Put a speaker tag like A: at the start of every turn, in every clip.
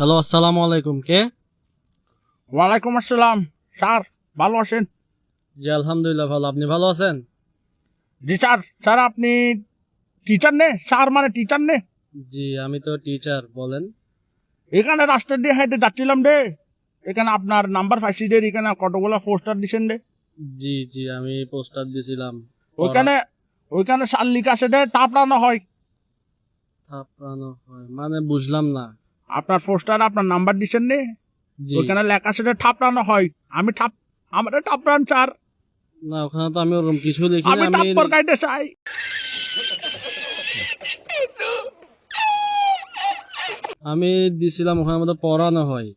A: Hello আসসালামু আলাইকুম। কে?
B: ওয়ালাইকুম আসসালাম। স্যার ভালো আছেন?
A: জি আলহামদুলিল্লাহ ভালো। আপনি ভালো আছেন?
B: জি স্যার। স্যার আপনি টিচার নে? স্যার মানে টিচার নে?
A: জি আমি তো টিচার বলেন।
B: এখানে রাস্তা দিয়ে হেঁটে যাচ্ছিলাম রে। এখানে আপনার নাম্বার ফাইসি ডে এখানে কতগুলো পোস্টার দিছেন রে?
A: জি জি আমি পোস্টার দিছিলাম।
B: ওইখানে ওইখানে সার লিখা আছে রে টাপড়ানো হয়।
A: থাপড়ানো হয়। মানে বুঝলাম না।
B: আপনার পোস্টার আপনার নাম্বার দিছেন নে।
A: জি।
B: ওইখানে লেখা রে ঠাপড়ানো হয়। আমি ঠাপ আমাদের টাপড়ান স্যার
A: না ওখানে তো আমি ওরকম কিছু লিখি
B: আমি টাপ্পর কাইতে চাই।
A: আমি দিছিলাম ওখানে মধ্যে পড়ানো হয়।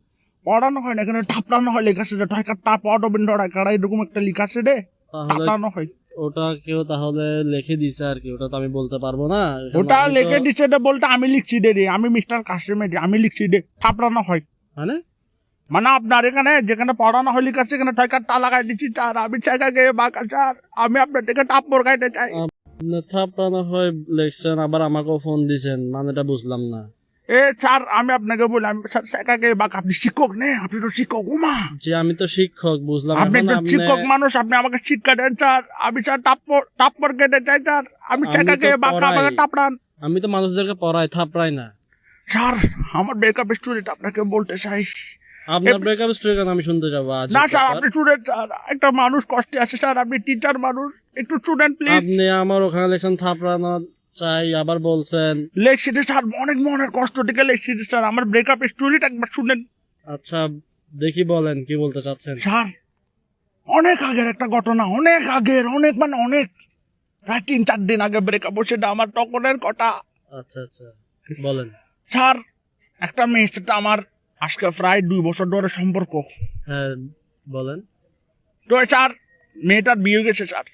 B: পড়ানো হয় না এখানে ঠাপড়ানো হয় লেখা আছে রে ঠয়কা টাপ অটোবিন্ড কাড়া এরকম একটা লেখা
A: তাহলে
B: টাপড়ানো হয়।
A: ওটা কেউ তাহলে লিখে দিছে আর কি ওটা তো আমি বলতে পারব না।
B: ওটা লিখে দিচ্ছে রে বলতে আমি লিখছি দে রে আমি মিস্টার কাশিমের আমি লিখছি দে ঠাপড়ানো হয়।
A: মানে?
B: মানে আপনার এখানে যেখানে পড়ানো হয় লিখা সেখানে ঠয়কা টা লাগাই দিচ্ছি চার আমি চাইকা গিয়ে বাঁকা চার আমি আপনার থেকে টাপ গাইতে চাই।
A: না, থাপড়ানো হয় লিখছেন আবার আমাকেও ফোন দিছেন মানেটা বুঝলাম না।
B: এ স্যার আমি আপনাকে বলি আমি স্যার গিয়ে বাঁকা আপনি শিক্ষক নে আপনি তো শিক্ষক উমা।
A: জি আমি তো শিক্ষক বুঝলাম।
B: আপনি একজন শিক্ষক মানুষ আপনি আমাকে শিক্ষা দেন স্যার। আমি স্যার টাপ্পর টাপ্পর কেটে চাই স্যার। আমি বাঁকা
A: পড়াই।
B: আমাকে টাপড়ান
A: আমি তো মানুষদেরকে পড়াই থাপড়াই না।
B: স্যার আমার ব্রেকআপ স্টুডেন্ট আপনাকে বলতে চাই।
A: আপনার ব্রেকআপ স্টোরি কেন আমি শুনতে যাব আজ?
B: না স্যার আপনি স্টুডেন্ট একটা মানুষ কষ্টে আছে স্যার আপনি টিচার মানুষ একটু স্টুডেন্ট প্লিজ
A: আপনি আমার ওখানে লেখছেন থাপড়ানো চাই আবার বলছেন।
B: লেখছিতে স্যার অনেক মনের কষ্ট থেকে লেখছিতে স্যার আমার ব্রেকআপ স্টোরিটা একবার শুনেন।
A: আচ্ছা দেখি বলেন কি বলতে চাচ্ছেন?
B: স্যার অনেক আগের একটা ঘটনা অনেক আগের অনেক মানে অনেক প্রায় তিন চার দিন আগে ব্রেকআপ সেটা আমার তখনের কথা।
A: আচ্ছা আচ্ছা বলেন।
B: স্যার একটা মেয়ের সাথে আমার আজকে প্রায় দুই বছর ধরে সম্পর্ক।
A: হ্যাঁ বলেন।
B: তো স্যার মেয়েটার বিয়ে গেছে স্যার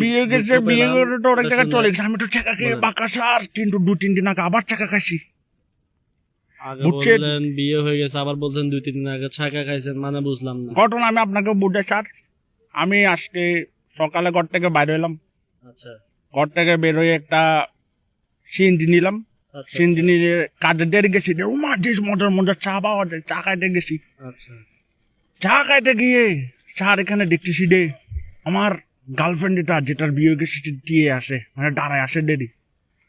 B: বিয়ে গেছে বিয়ে। করে তো অনেক জায়গায় চলে গেছে। আমি তো খেয়ে। বাঁকা কিন্তু দু তিন দিন আগে আবার টাকা খাইছি?
A: বললেন বিয়ে হয়ে গেছে আবার বলছেন দুই তিন দিন আগে ছাকা খাইছেন মানে বুঝলাম না।
B: ঘটনা আমি আপনাকে বুঝাই স্যার। আমি আজকে সকালে ঘর থেকে বাইরে এলাম
A: আচ্ছা।
B: ঘর থেকে বেরোয় একটা সিঞ্জি নিলাম।
A: আচ্ছা
B: সিঞ্জি নিয়ে দেরি গেছি যে মজার মজার চা পাওয়া যায় চা খাইতে গেছি।
A: আচ্ছা।
B: চা খাইতে গিয়ে স্যার এখানে দেখতেছি রে আমার গার্লফ্রেন্ড এটা যেটার বিয়ে গেছে দিয়ে আসে মানে দাঁড়ায় আসে দেরি।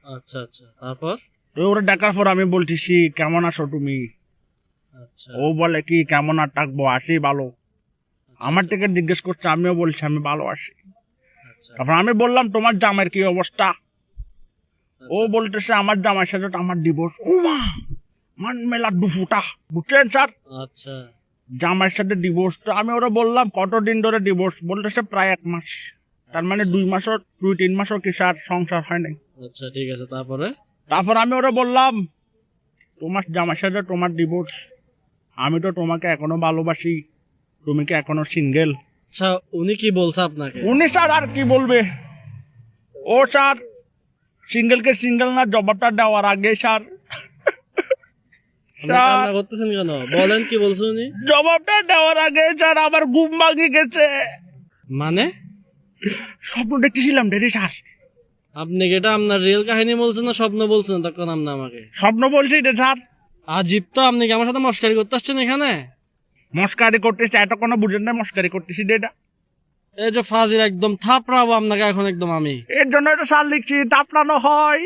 A: আচ্ছা আচ্ছা। তারপর?
B: ওরা ডাকার পর আমি বলতেছি কেমন আছো তুমি?
A: আচ্ছা।
B: ও বলে কি কেমন আর থাকব? আসি ভালো। আমার থেকে জিজ্ঞেস করছে আমিও বলছি আমি ভালো আছি।
A: আচ্ছা।
B: তারপর আমি বললাম তোমার জামাইয়ের কি অবস্থা? ও বলতেছে আমার জামাই সাথে আমার ডিভোর্স ও মা মান মেলা দুফুটা। বুঝছেন স্যার?
A: আচ্ছা।
B: জামাইয়ের সাথে ডিভোর্স তো আমি ওরা বললাম কতদিন ধরে ডিভোর্স বলতেছে প্রায় এক মাস। তার মানে দুই মাসও দুই তিন মাসও কি স্যার সংসার হয় নাই?
A: আচ্ছা ঠিক আছে তারপরে?
B: তারপর আমি ওরা বললাম তোমার জামাইয়ের সাথে তোমার ডিভোর্স আমি তো তোমাকে এখনও ভালোবাসি তুমি কি এখনও সিঙ্গেল
A: আচ্ছা উনি কি বলছে আপনাকে?
B: উনি স্যার আর কি বলবে? ও স্যার সিঙ্গেলকে সিঙ্গেল না জবাবটা দেওয়ার আগে স্যার
A: কান্না করতেছেন কেন? বলেন কি বলছে উনি?
B: জবাবটা দেওয়ার আগে স্যার আমার ঘুম ভাঙি গেছে।
A: মানে?
B: স্বপ্ন দেখতেছিলাম ডেরি স্যার।
A: আপনি এটা আপনার রিয়েল কাহিনী বলছেন না স্বপ্ন বলছেন? তখন আপনি আমাকে।
B: স্বপ্ন বলছি রে স্যার।
A: আজীব তো আপনি কি আমার সাথে মস্কারি করতে আসছেন এখানে?
B: মস্কারি করতেছি এটা কোনো বুঝেন না মস্কারি করতেছি এটা।
A: এই যে ফাজিল একদম থাপড়াবো আপনাকে এখন একদম আমি।
B: এর জন্য এটা স্যার লিখছি টাপড়ানো হয়।